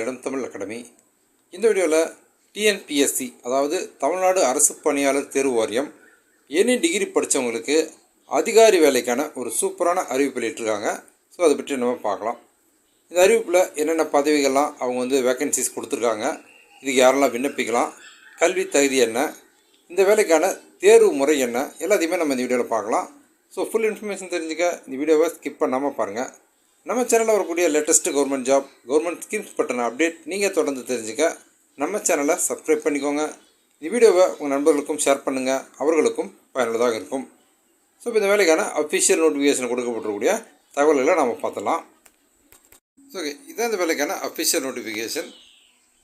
உங்களிடம் தமிழ் அகாடமி. இந்த வீடியோவில் டிஎன்பிஎஸ்சி அதாவது தமிழ்நாடு அரசு பணியாளர் தேர்வு வாரியம் எனி டிகிரி படித்தவங்களுக்கு அதிகாரி வேலைக்கான ஒரு சூப்பரான அறிவிப்பு வெளியிட்டிருக்காங்க. ஸோ அதை பற்றி நம்ம பார்க்கலாம். இந்த அறிவிப்பில் என்னென்ன பதவிகள்லாம் அவங்க வந்து வேக்கன்சிஸ் கொடுத்துருக்காங்க இதுக்கு யாரெல்லாம் விண்ணப்பிக்கலாம் கல்வி தகுதி என்ன இந்த வேலைக்கான தேர்வு முறை என்ன எல்லாத்தையுமே நம்ம இந்த வீடியோவில் பார்க்கலாம். ஸோ ஃபுல் இன்ஃபர்மேஷன் தெரிஞ்சுக்க இந்த வீடியோவை ஸ்கிப் பண்ணாமல் பாருங்கள் நம்ம சேனலில் வரக்கூடிய latest government job government schemes பற்றின அப்டேட் நீங்கள் தொடர்ந்து தெரிஞ்சுக்க நம்ம சேனலை சப்ஸ்கிரைப் பண்ணிக்கோங்க. இந்த வீடியோவை உங்கள் நண்பர்களுக்கும் ஷேர் பண்ணுங்கள் அவர்களுக்கும் பயனுள்ளதாக இருக்கும். ஸோ இப்போ இந்த வேலைக்கான அஃபிஷியல் நோட்டிஃபிகேஷன் கொடுக்கப்பட்டிருக்கக்கூடிய தகவல்களை நம்ம பார்த்தலாம் ஸோ ஓகே இதான் இந்த வேலைக்கான official notification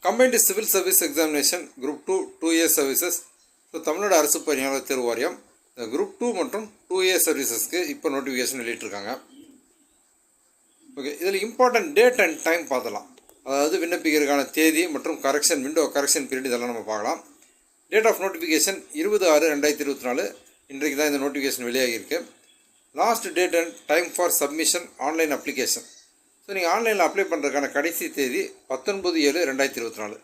combined civil service examination group two two year services so Tamil Nadu அரசு பணியாளர் தேர்வு வாரியம் இந்த குரூப் டூ மற்றும் டூ இயர் சர்வீசஸ்க்கு இப்போ நோட்டிஃபிகேஷன் வெளியிட்டிருக்காங்க. ஓகே இதில் இம்பார்ட்டன்ட் டேட் அண்ட் டைம் பார்த்தலாம் அதாவது விண்ணப்பிக்கிறதுக்கான தேதி மற்றும் கரெக்ஷன் விண்டோ கரெக்ஷன் பீரியட் இதெல்லாம் நம்ம பார்க்கலாம். டேட் ஆஃப் நோட்டிஃபிகேஷன் இருபது ஆறு ரெண்டாயிரத்தி இருபத்தி நாலு. இன்றைக்கு தான் இந்த notification வெளியாகியிருக்கு. Last date and time for submission online application so நீங்கள் ஆன்லைனில் அப்ளை பண்ணுறதுக்கான கடைசி தேதி பத்தொன்பது ஏழு ரெண்டாயிரத்தி இருபத்தி நாலு.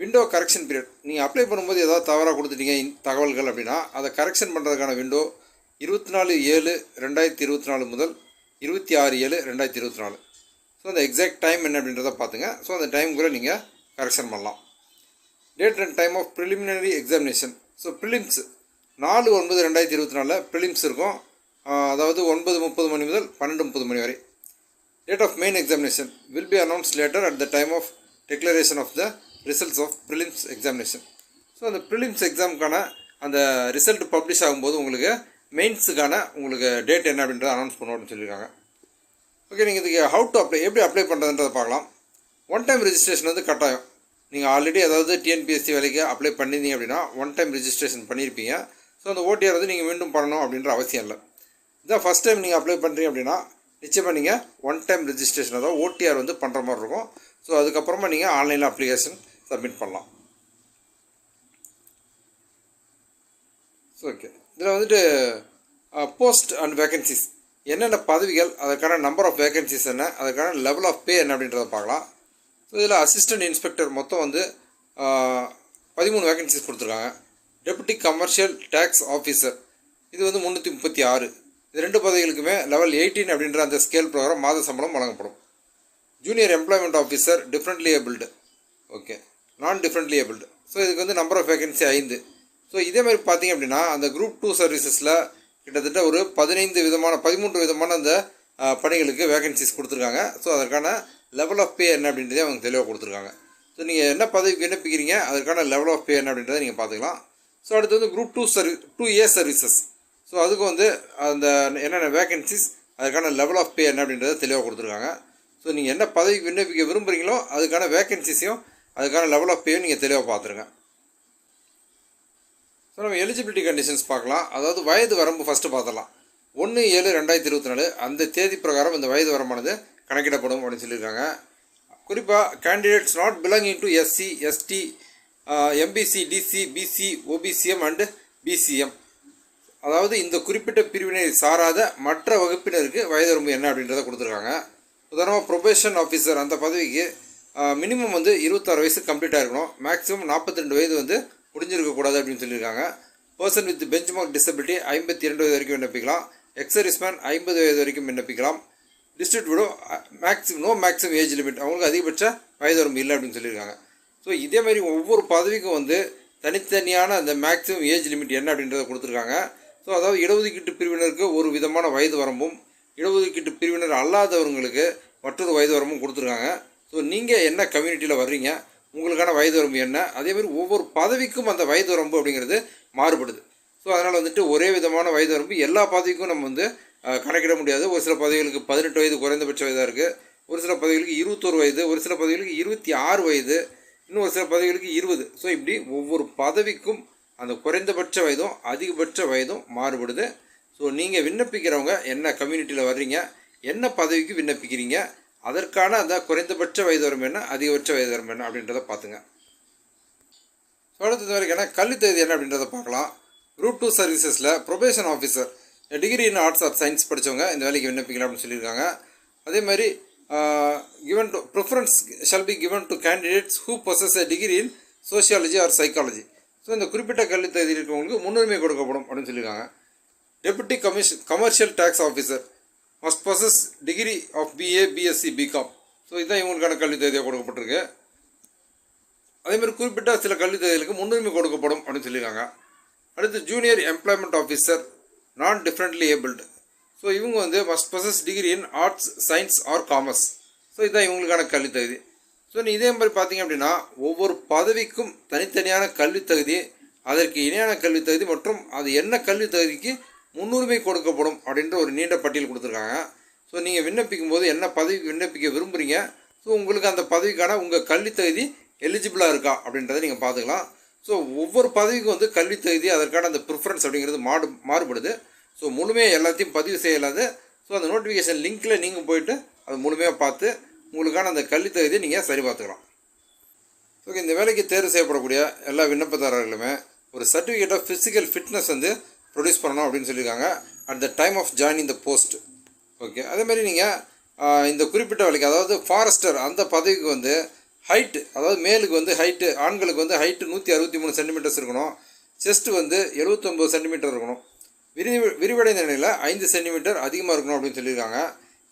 விண்டோ கரெக்ஷன் பீரியட் நீங்கள் அப்ளை பண்ணும்போது ஏதாவது தவறாக கொடுத்துட்டீங்க தகவல்கள் அப்படின்னா அதை கரெக்ஷன் பண்ணுறதுக்கான விண்டோ இருபத்தி நாலு ஏழு ரெண்டாயிரத்தி இருபத்தி நாலு முதல் இருபத்தி ஆறு ஏழு ரெண்டாயிரத்தி இருபத்தி நாலு. ஸோ அந்த எக்ஸாக்ட் டைம் என்ன அப்படின்றத பார்த்துங்க ஸோ அந்த டைமுக்குள்ளே நீங்கள் கரெக்ஷன் பண்ணலாம். Date and time of preliminary examination so prelims நாலு ஒன்பது ரெண்டாயிரத்தி இருபத்தி நாலில் ப்ரிலிம்ஸ் இருக்கும். அதாவது ஒன்பது முப்பது மணி முதல் பன்னெண்டு முப்பது மணி வரை. Date of main examination will be announce later at the time of declaration of the results of prelims examination so அந்த ப்ரிலிம்ஸ் எக்ஸாமுக்கான அந்த ரிசல்ட் பப்ளிஷ் ஆகும்போது உங்களுக்கு மெயின்ஸுக்கான உங்களுக்கு டேட் என்ன அப்படின்றத அனௌன்ஸ் பண்ணணும்னு அப்படின்னு சொல்லியிருக்காங்க. ஓகே நீங்கள் இதுக்கு ஹவு டு அப்ளை எப்படி அப்ளை பண்ணுறதுன்றதை பார்க்கலாம். ஒன் டைம் ரிஜிஸ்ட்ரேஷன் வந்து கட்டாயம். நீங்கள் ஆல்ரெடி அதாவது டிஎன்பிஎஸ்சி வேலைக்கு அப்ளை பண்ணியிருந்தீங்க அப்படின்னா ஒன் டைம் ரெஜிஸ்ட்ரேஷன் பண்ணியிருப்பீங்க ஸோ அந்த ஓடிஆர் வந்து நீங்கள் மீண்டும் பண்ணணும் அப்படின்ற அவசியம் இல்லை. இதான் ஃபஸ்ட் டைம் நீங்கள் அப்ளை பண்ணுறீங்க அப்படின்னா நிச்சயமாக நீங்கள் ஒன் டைம் ரிஜிஸ்ட்ரேஷன் அதாவது ஓடிஆர் வந்து பண்ணுற மாதிரி இருக்கும். ஸோ அதுக்கப்புறமா நீங்கள் ஆன்லைனில் அப்ளிகேஷன் சப்மிட் பண்ணலாம். So okay. இதில் வந்துட்டு போஸ்ட் அண்ட் வேகன்சிஸ் என்னென்ன பதவிகள் அதற்கான நம்பர் ஆஃப் வேகன்சிஸ் என்ன அதற்கான லெவல் ஆஃப் பே என்ன அப்படின்றத பார்க்கலாம். ஸோ இதில் அசிஸ்டன்ட் இன்ஸ்பெக்டர் மொத்தம் வந்து பதிமூணு வேகன்சிஸ் கொடுத்துருக்காங்க. டெபுட்டி கமர்ஷியல் டேக்ஸ் ஆஃபீஸர் இது வந்து முந்நூற்றி முப்பத்தி ஆறு. இது ரெண்டு பதவிகளுக்குமே லெவல் எயிட்டீன் அப்படின்ற அந்த ஸ்கேல் ப்ரோக்ராம் மாத சம்பளம் வழங்கப்படும். Junior employment officer differently abled okay non differently abled so இதுக்கு வந்து நம்பர் ஆஃப் வேகன்சி ஐந்து. ஸோ இதே மாதிரி பார்த்தீங்க அப்படின்னா அந்த குரூப் டூ சர்வீசஸில் கிட்டத்தட்ட ஒரு பதினைந்து விதமான பதிமூன்று விதமான அந்த பணிகளுக்கு வேகன்சிஸ் கொடுத்துருக்காங்க. ஸோ அதற்கான லெவல் ஆஃப் பே என்ன அப்படின்றதே அவங்க தெளிவாக கொடுத்துருக்காங்க. ஸோ நீங்கள் என்ன பதவிக்கு விண்ணப்பிக்கிறீங்க அதற்கான லெவல் ஆஃப் பே என்ன அப்படின்றத நீங்கள் பார்த்துக்கலாம். ஸோ அடுத்து வந்து group two service two A services so அதுக்கு வந்து அந்த என்னென்ன வேகன்சிஸ் அதுக்கான லெவல் ஆஃப் பே என்ன அப்படின்றத தெளிவாக கொடுத்துருக்காங்க. ஸோ நீங்கள் என்ன பதவிக்கு விண்ணப்பிக்க விரும்புகிறீங்களோ அதுக்கான வேகன்சிஸையும் அதுக்கான லெவல் ஆஃப் பேயும் நீங்கள் தெளிவாக பார்த்துருங்க. ஸோ நம்ம எலிஜிபிலிட்டி கண்டிஷன்ஸ் பார்க்கலாம். அதாவது வயது வரம்பு ஃபஸ்ட்டு பார்த்துடலாம். ஒன்று ஏழு ரெண்டாயிரத்தி இருபத்தி நாலு. அந்த தேதி பிரகாரம் இந்த வயது வரம்பானது கணக்கிடப்படும் அப்படின்னு சொல்லியிருக்காங்க. குறிப்பாக candidates not belonging to SC ST MBC DC BC OBCM and BCM அதாவது இந்த குறிப்பிட்ட பிரிவினை சாராத மற்ற வகுப்பினருக்கு வயது வரம்பு என்ன அப்படின்றத கொடுத்துருக்காங்க. உதாரணமாக ப்ரொபேஷன் ஆஃபீஸர் அந்த பதவிக்கு மினிமம் வந்து இருபத்தாறு வயசு கம்ப்ளீட்டாக இருக்கணும். மேக்ஸிமம் நாற்பத்தி ரெண்டு வயது வந்து முடிஞ்சிருக்கக்கூடாது அப்படின்னு சொல்லியிருக்காங்க. Person with benchmark disability ஐம்பத்தி இரண்டு வயது வரைக்கும் விண்ணப்பிக்கலாம். எக்ஸரிஸ்மேன் ஐம்பது வயது வரைக்கும் விண்ணப்பிக்கலாம். District maximum no maximum age limit அவங்களுக்கு அதிகபட்ச வயது வரம்பு இல்லை அப்படின்னு சொல்லியிருக்காங்க. ஸோ இதே மாதிரி ஒவ்வொரு பதவிக்கும் வந்து தனித்தனியான அந்த மேக்ஸிமம் ஏஜ் லிமிட் என்ன அப்படின்றத கொடுத்துருக்காங்க. ஸோ அதாவது இடஒதுக்கீட்டு பிரிவினருக்கு ஒரு விதமான வயது வரம்பும் இடஒதுக்கீட்டு பிரிவினர் அல்லாதவங்களுக்கு மற்றொரு வயது வரம்பும் கொடுத்துருக்காங்க. ஸோ நீங்கள் என்ன கம்யூனிட்டியில் வர்றீங்க? உங்களுக்கான வயது வரம்பு என்ன? அதே மாதிரி ஒவ்வொரு பதவிக்கும் அந்த வயது வரம்பு அப்படிங்கிறது மாறுபடுது. ஸோ அதனால் வந்துட்டு ஒரே விதமான வயது வரம்பு எல்லா பதவிக்கும் நம்ம வந்து கணக்கிட முடியாது. ஒரு சில பதவிகளுக்கு பதினெட்டு வயது குறைந்தபட்ச வயதாக இருக்குது ஒரு சில பதவிகளுக்கு இருபத்தோரு வயது ஒரு சில பதவிகளுக்கு இருபத்தி ஆறு வயது இன்னும் ஒரு சில பதவிகளுக்கு இருபது. ஸோ இப்படி ஒவ்வொரு பதவிக்கும் அந்த குறைந்தபட்ச வயதும் அதிகபட்ச வயதும் மாறுபடுது. ஸோ நீங்கள் விண்ணப்பிக்கிறவங்க என்ன கம்யூனிட்டியில் வர்றீங்க என்ன பதவிக்கு விண்ணப்பிக்கிறீங்க அதற்கான அந்த குறைந்தபட்ச வயது வரம்பு என்ன? அதிகபட்ச வயது வரம்பு என்ன அப்படின்றத பார்த்துங்க. ஸோ அடுத்தது வரைக்கும் கல்வி தகுதி என்ன அப்படின்றத பார்க்கலாம். Group two சர்வீசஸில் probation officer degree in arts of science படித்தவங்க இந்த வேலைக்கு விண்ணப்பிக்கலாம் அப்படின்னு சொல்லியிருக்காங்க. அதே மாதிரி given to preference shall be given to candidates who possess a degree in sociology or psychology so இந்த குறிப்பிட்ட கல்வி தகுதி இருக்கவங்களுக்கு முன்னுரிமை கொடுக்கப்படும் அப்படின்னு சொல்லியிருக்காங்க. Deputy commission commercial tax officer must process degree of BA BSc BCom so இதுதான் இவங்களுக்கான கல்வி தேதியாக கொடுக்கப்பட்டிருக்கு. அதே மாதிரி குறிப்பிட்ட சில கல்வி தேதிகளுக்கு முன்னுரிமை கொடுக்கப்படும் அப்படின்னு சொல்லியிருக்காங்க. அடுத்து junior employment officer non differently abled so இவங்க வந்து must process degree in arts science or commerce so இதுதான் இவங்களுக்கான கல்வி தகுதி. ஸோ நீ இதே மாதிரி பார்த்தீங்க அப்படின்னா ஒவ்வொரு பதவிக்கும் தனித்தனியான கல்வி தகுதி அதற்கு இணையான கல்வி தகுதி மற்றும் அது என்ன கல்வி தகுதிக்கு முன்னுரிமை கொடுக்கப்படும் அப்படின்ற ஒரு நீண்ட பட்டியல் கொடுத்துருக்காங்க. ஸோ நீங்கள் விண்ணப்பிக்கும் போது என்ன பதவிக்கு விண்ணப்பிக்க விரும்புகிறீங்க ஸோ உங்களுக்கு அந்த பதவிக்கான உங்கள் கல்வி தகுதி எலிஜிபிளாக இருக்கா அப்படின்றத நீங்கள் பார்த்துக்கலாம். ஸோ ஒவ்வொரு பதவிக்கும் வந்து கல்வி தகுதி அதற்கான அந்த ப்ரிஃபரன்ஸ் அப்படிங்கிறது மாடு மாறுபடுது. ஸோ முழுமையாக எல்லாத்தையும் பதிவு செய்யலாது. ஸோ அந்த நோட்டிஃபிகேஷன் லிங்க்கில் நீங்கள் போயிட்டு அது முழுமையாக பார்த்து உங்களுக்கான அந்த கல்வி தகுதியை நீங்கள் சரி பார்த்துக்கலாம். ஸோ இந்த வேலைக்கு தேர்வு செய்யப்படக்கூடிய எல்லா விண்ணப்பதாரர்களுமே ஒரு சர்டிஃபிகேட் ஆஃப் ஃபிசிக்கல் ஃபிட்னஸ் வந்து ப்ரொடியூஸ் பண்ணணும் அப்படின்னு சொல்லியிருக்காங்க. At the time of joining the post okay அதேமாதிரி நீங்கள் இந்த குறிப்பிட்ட வேலைக்கு அதாவது ஃபாரஸ்டர் அந்த பதவிக்கு வந்து ஹைட்டு அதாவது மேலுக்கு வந்து ஹைட்டு ஆண்களுக்கு வந்து ஹைட்டு நூற்றி அறுபத்தி மூணு சென்டிமீட்டர்ஸ் இருக்கணும். செஸ்ட்டு வந்து எழுபத்தொம்போது சென்டிமீட்டர் இருக்கணும். விரி விரிவடைந்த நிலையில் ஐந்து சென்டிமீட்டர் அதிகமாக இருக்கணும் அப்படின்னு சொல்லியிருக்காங்க.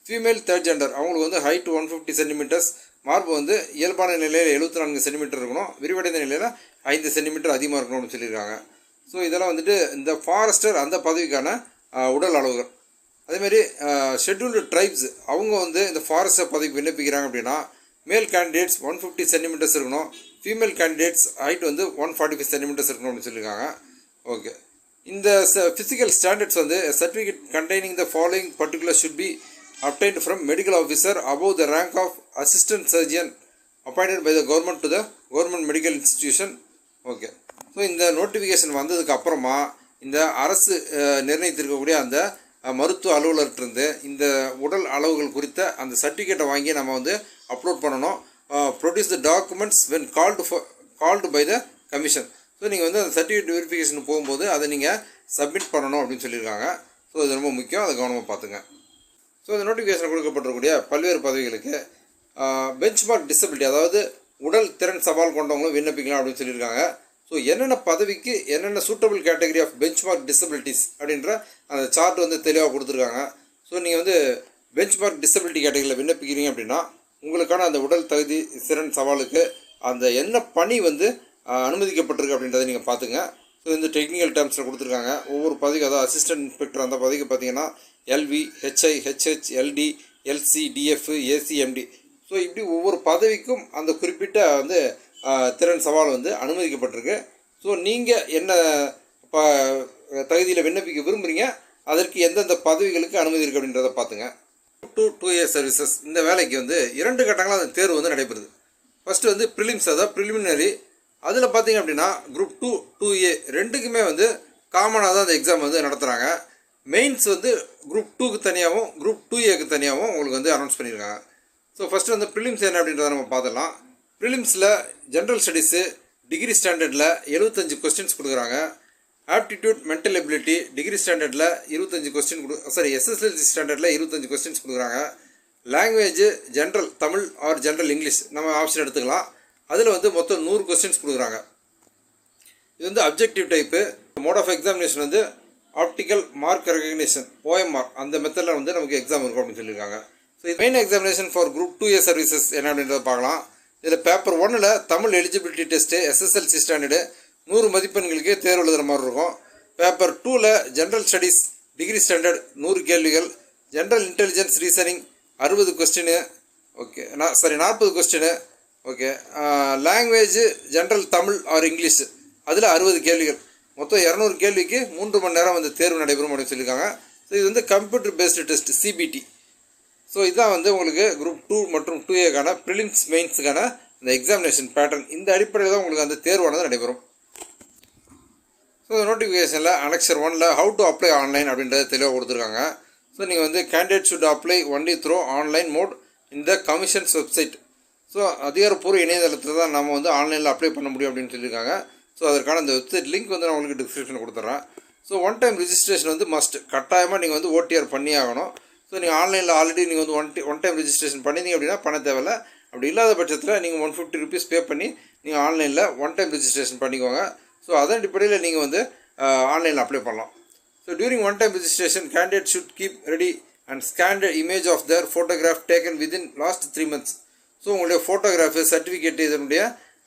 ஃபீமேல் தேர்ட் ஜெண்டர் அவங்களுக்கு வந்து ஹைட் ஒன் ஃபிஃப்டி சென்டிமீட்டர்ஸ் மார்பு வந்து இயல்பான நிலையில் எழுபத்தி நான்கு சென்டிமீட்டர் இருக்கணும். விரிவடைந்த நிலையில் ஐந்து சென்டிமீட்டர் அதிகமாக இருக்கணும் அப்படின்னு சொல்லியிருக்காங்க. ஸோ இதெல்லாம் வந்துட்டு இந்த ஃபாரஸ்டர் அந்த பதவிக்கான உடல் அளவுகள். அதேமாரி ஷெட்யூல்டு ட்ரைப்ஸ் அவங்க வந்து இந்த ஃபாரஸ்டர் பதவிக்கு விண்ணப்பிக்கிறாங்க அப்படின்னா male candidates one fifty centimetres இருக்கணும் ஃபீமேல் கேண்டிடேட்ஸ் ஹைட் வந்து ஒன் ஃபார்ட்டி ஃபைவ் சென்டிமீட்டர்ஸ் இருக்கணும் அப்படின்னு சொல்லியிருக்காங்க. ஓகே இந்த ஃபிசிக்கல் ஸ்டாண்டர்ட்ஸ் வந்து certificate containing the following particular should be obtained from medical officer above the rank of assistant surgeon appointed by the government to the government medical institution okay so இந்த notification வந்ததுக்கு அப்புறமா இந்த அரசு நிர்ணயித்திருக்கக்கூடிய அந்த மருத்துவ அலுவலர்கிட்டருந்து இந்த உடல் அளவுகள் குறித்த அந்த சர்டிஃபிகேட்டை வாங்கி நம்ம வந்து அப்லோட் பண்ணணும். Produce the documents when called called by the commission so நீங்கள் வந்து அந்த சர்டிஃபிகேட் வெரிஃபிகேஷன் போகும்போது அதை நீங்கள் சப்மிட் பண்ணணும் அப்படின்னு சொல்லியிருக்காங்க. ஸோ இது ரொம்ப முக்கியம். அதை கவனமாக பார்த்துங்க. ஸோ இந்த நோட்டிஃபிகேஷன் கொடுக்கப்பட்டிருக்கக்கூடிய பல்வேறு பதவிகளுக்கு பெஞ்ச் மார்க் டிசபிலிட்டி அதாவது உடல் திறன் சவால் கொண்டவங்களும் விண்ணப்பிக்கலாம் அப்படின்னு சொல்லியிருக்காங்க. ஸோ என்னென்ன பதவிக்கு என்னென்ன suitable category of benchmark disabilities அப்படின்ற அந்த சார்ட் வந்து தெளிவாக கொடுத்துருக்காங்க. ஸோ நீங்கள் வந்து பெஞ்ச் மார்க் டிசபிலிட்டி கேட்டகரியில் விண்ணப்பிக்கிறீங்க அப்படின்னா உங்களுக்கான அந்த உடல் தகுதி சிறன் சவாலுக்கு அந்த என்ன பணி வந்து அனுமதிக்கப்பட்டிருக்கு அப்படின்றத நீங்கள் பார்த்துங்க. ஸோ இந்த டெக்னிக்கல் டேர்ம்ஸில் கொடுத்துருக்காங்க. ஒவ்வொரு பதவிக்கு அதாவது அசிஸ்டன்ட் இன்ஸ்பெக்டர் அந்த பதவிக்கு பார்த்தீங்கன்னா LV HI HH LD LC DF ACMD so இப்படி ஒவ்வொரு பதவிக்கும் அந்த குறிப்பிட்ட வந்து திறன் சவால் வந்து அனுமதிக்கப்பட்டிருக்கு. ஸோ நீங்கள் என்ன ப தகுதியில் விண்ணப்பிக்க விரும்புகிறீங்க அதற்கு எந்தெந்த பதவிகளுக்கு அனுமதி இருக்குது அப்படின்றத பார்த்துங்க டூ டூ இயர் சர்வீசஸ் இந்த வேலைக்கு வந்து இரண்டு கட்டங்களாக அந்த தேர்வு வந்து நடைபெறுது. ஃபஸ்ட்டு வந்து ப்ரிலிம்ஸ் அதாவது ப்ரிலிமினரி அதில் பார்த்தீங்க அப்படின்னா குரூப் டூ டூ ஏ ரெண்டுக்குமே வந்து காமனாக தான் அந்த எக்ஸாம் வந்து நடத்துகிறாங்க மெயின்ஸ் வந்து குரூப் டூக்கு தனியாகவும் குரூப் டூ ஏக்கு தனியாகவும் உங்களுக்கு வந்து அனௌன்ஸ் பண்ணியிருக்காங்க ஸோ ஃபஸ்ட்டு வந்து ப்ரிலிம்ஸ் என்ன அப்படின்றத நம்ம பார்த்துடலாம் ப்ரிலிம்ஸில் ஜென்ரல் ஸ்டடீஸு டிகிரி ஸ்டாண்டர்டில் எழுபத்தஞ்சு கொஸ்டின்ஸ் கொடுக்குறாங்க. ஆப்டிடியூட் மென்டல் எபிலிட்டி டிகிரி ஸ்டாண்டர்டில் இருபத்தஞ்சு கொஸ்டின் கொடு சாரி எஸ்எஸ்எல்சி ஸ்டாண்டர்டில் இருபத்தஞ்சு கொஸ்டின்ஸ் கொடுக்குறாங்க. Language general Tamil or general English நம்ம ஆப்ஷன் எடுத்துக்கலாம். அதில் வந்து மொத்தம் நூறு கொஸ்டின்ஸ் கொடுக்குறாங்க. இது வந்து objective type mode of examination வந்து ஆப்டிக்கல் மார்க் ரெகக்னேஷன் ஓஎம்ஆர் அந்த மெத்தடில் வந்து நமக்கு எக்ஸாம் இருக்கும் அப்படின்னு சொல்லியிருக்காங்க. So main examination for group two year services என்ன அப்படின்றத பார்க்கலாம். இதில் பேப்பர் ஒன்னில் Tamil eligibility test SSLC standard நூறு மதிப்பெண்களுக்கு தேர்வு எழுதுகிற மாதிரி இருக்கும். பேப்பர் டூவில் ஜென்ரல் ஸ்டடீஸ் டிகிரி ஸ்டாண்டர்ட் நூறு கேள்விகள். ஜென்ரல் இன்டெலிஜென்ஸ் ரீசனிங் அறுபது கொஸ்டின் ஓகே நான் சாரி நாற்பது question okay language general Tamil or English அதில் அறுபது கேள்விகள். மொத்தம் இரநூறு கேள்விக்கு மூன்று மணி நேரம் வந்து தேர்வு நடைபெறும் அப்படின்னு சொல்லியிருக்காங்க. ஸோ இது வந்து computer based test CBT so இதுதான் வந்து உங்களுக்கு குரூப் டூ மற்றும் டூ ஏக்கான ப்ரிலிம்ஸ் மெயின்ஸுக்கான இந்த எக்ஸாமினேஷன் பேட்டர்ன் இந்த அடிப்படையில் தான் உங்களுக்கு அந்த தேர்வானது நடைபெறும். ஸோ நோட்டிஃபிகேஷனில் அனெக்சர் ஒனில் ஹவு டு அப்ளை ஆன்லைன் அப்படின்றத தெளிவாக கொடுத்துருக்காங்க. ஸோ நீங்கள் வந்து candidate should apply only through online mode இந்த கமிஷன்ஸ் வெப்சைட் ஸோ அதிகாரப்பூர்வ இணையதளத்தில் தான் நம்ம வந்து ஆன்லைனில் அப்ளை பண்ண முடியும் அப்படின்னு சொல்லியிருக்காங்க. ஸோ அதற்கான இந்த வெப்சைட் லிங்க் வந்து நான் உங்களுக்கு டிஸ்கிரிப்ஷன் கொடுத்துட்றேன் ஸோ ஒன் டைம் ரிஜிஸ்ட்ரேஷன் வந்து மஸ்ட் கட்டாயமாக நீங்கள் வந்து ஓடிஆர் பண்ணி ஆகணும். ஸோ நீங்கள் ஆன்லைனில் ஆல்ரெடி நீங்கள் வந்து ஒன் ஒன் டைம் ரிஜிஸ்ட்ரேஷன் பண்ணிங்க அப்படின்னா பண்ண தேவையில்ல. அப்படி இல்லாத பட்சத்தில் நீங்கள் ஒன் ஃபிஃப்டி ருபீஸ் பே பண்ணி நீங்கள் ஆன்லைனில் ஒன் டைம் ரெஜிஸ்ட்ரேஷன் பண்ணிக்கோங்க. ஸோ அதன் அடிப்படையில் நீங்கள் வந்து ஆன்லைனில் அப்ளை பண்ணலாம். So during one time registration candidate should keep ready and scanned image of the photograph taken within last three months so உங்களுடைய ஃபோட்டோகிராஃபு சர்டிஃபிகேட் இதனுடைய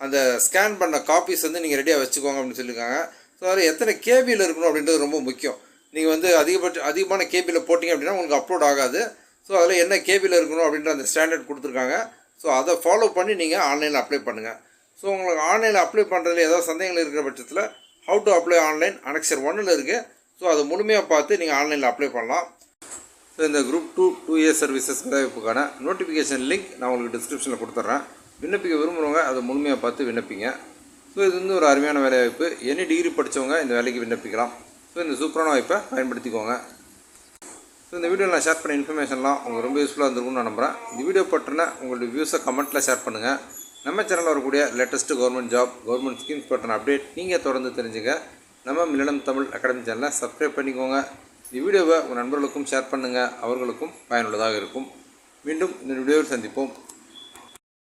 அந்த ஸ்கேன் பண்ண காப்பீஸ் வந்து நீங்கள் ரெடியாக வச்சுக்கோங்க அப்படின்னு சொல்லியிருக்காங்க ஸோ அதில் எத்தனை கேபியில் இருக்கணும் அப்படின்றது ரொம்ப முக்கியம். நீங்கள் வந்து அதிகபட்ச அதிகமான கேபியில் போட்டிங்க அப்படின்னா உங்களுக்கு அப்லோட் ஆகாது. ஸோ அதில் என்ன கேபியில் இருக்கணும் அப்படின்ற அந்த ஸ்டாண்டர்ட் கொடுத்துருக்காங்க. ஸோ அதை ஃபாலோ பண்ணி நீங்கள் ஆன்லைனில் அப்ளை பண்ணுங்கள் ஸோ உங்களுக்கு ஆன்லைனில் அப்ளை பண்ணுறதுல ஏதாவது சந்தேகங்கள் இருக்கிற பட்சத்தில் how to apply online annexure ஒன்னில் இருக்குது ஸோ அதை முழுமையாக பார்த்து நீங்கள் ஆன்லைனில் அப்ளை பண்ணலாம். ஸோ இந்த group two two year services வேலைவாய்ப்புக்கான notification link நான் உங்களுக்கு டிஸ்கிரிப்ஷனில் கொடுத்துட்றேன் விண்ணப்பிக்க விரும்புகிறவங்க அதை முழுமையாக பார்த்து விண்ணப்பிங்க. ஸோ இது வந்து ஒரு அருமையான வேலைவாய்ப்பு. எனி டிகிரி படித்தவங்க இந்த வேலைக்கு விண்ணப்பிக்கலாம். ஸோ இந்த சூப்பரான வாய்ப்பை பயன்படுத்திக்கோங்க. ஸோ இந்த வீடியோவில் நான் ஷேர் பண்ண இன்ஃபர்மேஷன்லாம் உங்களுக்கு ரொம்ப யூஸ்ஃபுல்லாக இருந்திருக்கும்னு நான் நம்புகிறேன் இந்த வீடியோ பற்றின உங்களுடைய வியூஸை கமெண்ட்டில் ஷேர் பண்ணுங்கள் நம்ம சேனலில் வரக்கூடிய latest government job government schemes பற்றின அப்டேட் நீங்கள் தொடர்ந்து தெரிஞ்சுங்க. நம்ம மிலனம் தமிழ் அகாடமி சேனலை சப்ஸ்கிரைப் பண்ணிக்கோங்க. இந்த வீடியோவை உங்கள் நண்பர்களுக்கும் ஷேர் பண்ணுங்கள் அவர்களுக்கும் பயனுள்ளதாக இருக்கும். மீண்டும் இந்த வீடியோவில் சந்திப்போம்.